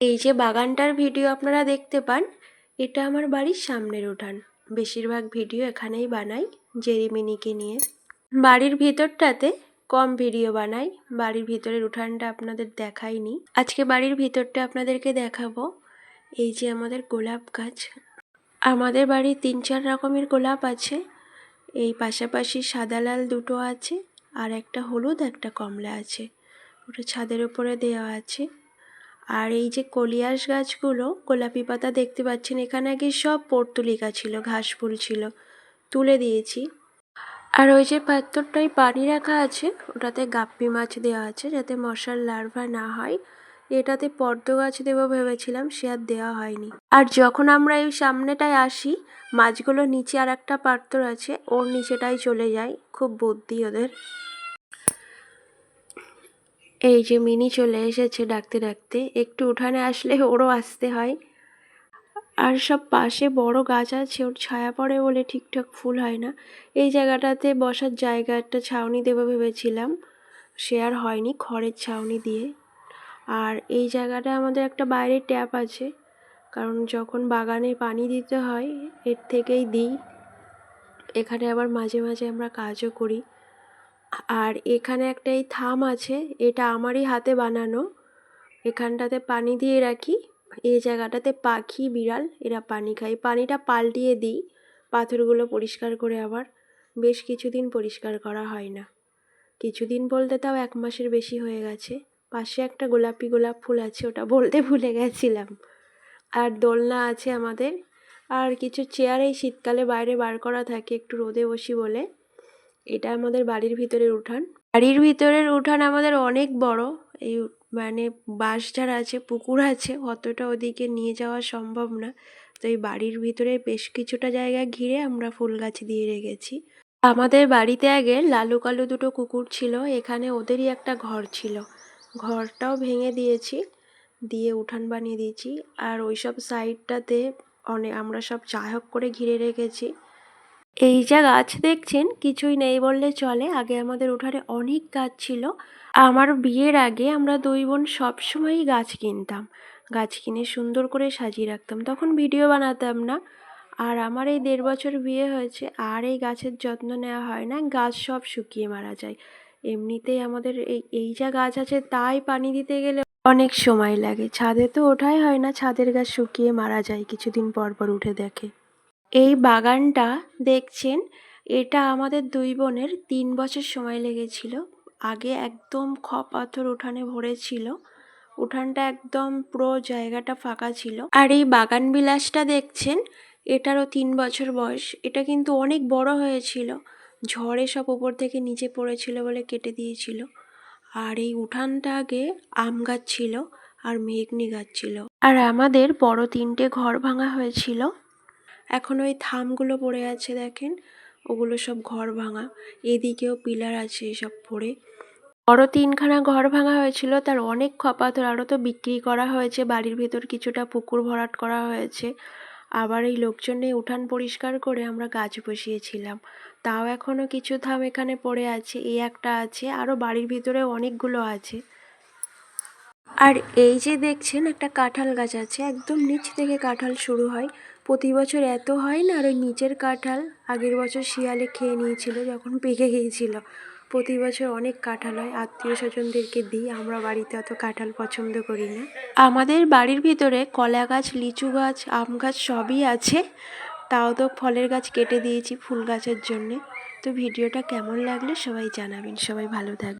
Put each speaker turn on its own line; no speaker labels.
এই যে বাগানটার ভিডিও আপনারা দেখতে পান, এটা আমার বাড়ির সামনের উঠান। বেশিরভাগ ভিডিও এখানেই বানাই, জেরিমিনিকে নিয়ে। বাড়ির ভিতরটাতে কম ভিডিও বানাই, বাড়ির ভিতরের উঠানটা আপনাদের দেখাইনি। আজকে বাড়ির ভিতরটা আপনাদেরকে দেখাবো। এই যে আমাদের গোলাপ গাছ। আমাদের বাড়ি তিন চার রকমের গোলাপ আছে। এই পাশাপাশি সাদা লাল দুটো আছে, আর একটা হলুদ, একটা কমলা আছে। ওটা ছাদের উপরে দেওয়া আছে। আর এই যে কলিয়াস গাছগুলো, গোলাপি পাতা দেখতে পাচ্ছেন, এখানে আগে সব পর্তুলিকা ছিল, ঘাস ফুল ছিল, তুলে দিয়েছি। আর ওই যে পাত্রটায় পানি রাখা আছে, ওটাতে গাপ্পি মাছ দেওয়া আছে যাতে মশার লার্ভা না হয়। এটাতে পদ্ম গাছ দেবো ভেবেছিলাম, সে আর দেওয়া হয়নি। আর যখন আমরা এই সামনেটায় আসি, মাছগুলো নিচে আর একটা পাত্র আছে, ওর নিচেটাই চলে যায়, খুব বুদ্ধি ওদের। এই যে মিনি চলে এসেছে ডাকতে ডাকতে, একটু উঠানে আসলে ওরও আসতে হয়। আর সব পাশে বড় গাছ আছে, ওর ছায়া পড়ে বলে ঠিকঠাক ফুল হয় না। এই জায়গাটাতে বসার জায়গা একটা ছাউনি দেবো ভেবেছিলাম, সে আর হয়নি খড়ের ছাউনি দিয়ে। আর এই জায়গাটা আমাদের একটা বাইরের ট্যাপ আছে, কারণ যখন বাগানে পানি দিতে হয়, এর থেকেই দিই। এখানে আবার মাঝে মাঝে আমরা কাজও করি। আর এখানে একটা এই থাম আছে, এটা আমারই হাতে বানানো। এখানটাতে পানি দিয়ে রাখি। এই জায়গাটাতে পাখি বিড়াল, এরা পানি খায়। পানিটা পাল্টিয়ে দিই, পাথরগুলো পরিষ্কার করে আবার। বেশ কিছুদিন পরিষ্কার করা হয় না। কিছুদিন বলতে তাও এক মাসের বেশি হয়ে গেছে। পাশে একটা গোলাপি গোলাপ ফুল আছে, ওটা বলতে ভুলে গেছিলাম। আর দোলনা আছে আমাদের। আর কিছু চেয়ার এই শীতকালে বাইরে বার করা থাকে, একটু রোদে বসি বলে। এটা আমাদের বাড়ির ভিতরের উঠান। বাড়ির ভিতরের উঠান আমাদের অনেক বড়। এই মানে বাঁশ ঝাড় আছে, পুকুর আছে, অতটা ওদিকে নিয়ে যাওয়া সম্ভব না। তো এই বাড়ির ভিতরে বেশ কিছুটা জায়গা ঘিরে আমরা ফুল গাছ দিয়ে রেখেছি। আমাদের বাড়িতে আগে লালু কালু দুটো কুকুর ছিল, এখানে ওদেরই একটা ঘর ছিল। ঘরটাও ভেঙে দিয়েছি, দিয়ে উঠান বানিয়ে দিয়েছি। আর ওই সব সাইডটাতে অনেক আমরা সব চাহক করে ঘিরে রেখেছি। এই যা গাছ দেখছেন, কিছুই নেই বললে চলে। আগে আমাদের উঠানে অনেক গাছ ছিল। আমার বিয়ের আগে আমরা দুই বোন সবসময়ই গাছ কিনতাম। গাছ কিনে সুন্দর করে সাজিয়ে রাখতাম। তখন ভিডিও বানাতাম না। আর আমার এই দেড় বছর বিয়ে হয়েছে, আর এই গাছের যত্ন নেওয়া হয় না। গাছ সব শুকিয়ে মারা যায়। এমনিতেই আমাদের এই এই যা গাছ আছে, তাই পানি দিতে গেলে অনেক সময় লাগে। ছাদে তো ওঠাই হয় না। ছাদের গাছ শুকিয়ে মারা যায়, কিছুদিন পর পর উঠে দেখে। এই বাগানটা দেখছেন, এটা আমাদের দুই বোনের তিন বছর সময় লেগেছিল। আগে একদম খ পাথর উঠানে ভরে ছিল উঠানটা একদম পুরো জায়গাটা ফাঁকা ছিল। আর এই বাগান বিলাসটা দেখছেন, এটারও তিন বছর বয়স। এটা কিন্তু অনেক বড় হয়েছিল। ঝড়ে সব উপর থেকে নিচে পড়েছিল বলে কেটে দিয়েছিল। আর এই উঠানটা আগে আম গাছ ছিল আর মেঘনি গাছ ছিল। আর আমাদের বড় তিনটে ঘর ভাঙা হয়েছিল। এখন ওই থামগুলো পড়ে আছে দেখেন, ওগুলো সব ঘর ভাঙা। এদিকেও পিলার আছে সব পড়ে। বড় তিনখানা ঘর ভাঙা হয়েছিল, তার অনেক খপাতর। আরও তো বিক্রি করা হয়েছে, বাড়ির ভেতর কিছুটা পুকুর ভরাট করা হয়েছে। আবার এই লোকজনে উঠান পরিষ্কার করে আমরা গাছ বসিয়েছিলাম। তাও এখনও কিছু থাম এখানে পড়ে আছে, এই একটা আছে, আরও বাড়ির ভিতরে অনেকগুলো আছে। আর এই যে দেখছেন, একটা কাঁঠাল গাছ আছে। একদম নিচ থেকে কাঁঠাল শুরু হয়। প্রতি বছর এত হয় না, আর ওই নিচের কাঁঠাল আগের বছর শিয়ালে খেয়ে নিয়েছিল, যখন পেকে গিয়েছিল। প্রতি বছর অনেক কাঁঠাল হয় আত্মীয় স্বজনদেরকে দিই, আমরা বাড়িতে অত কাঁঠাল পছন্দ করি না। আমাদের বাড়ির ভিতরে কলা গাছ, লিচু গাছ, আম গাছ সবই আছে। তাও তো ফলের গাছ কেটে দিয়েছি ফুল গাছের জন্যে। তো ভিডিওটা কেমন লাগলে সবাই জানাবেন। সবাই ভালো থাকবে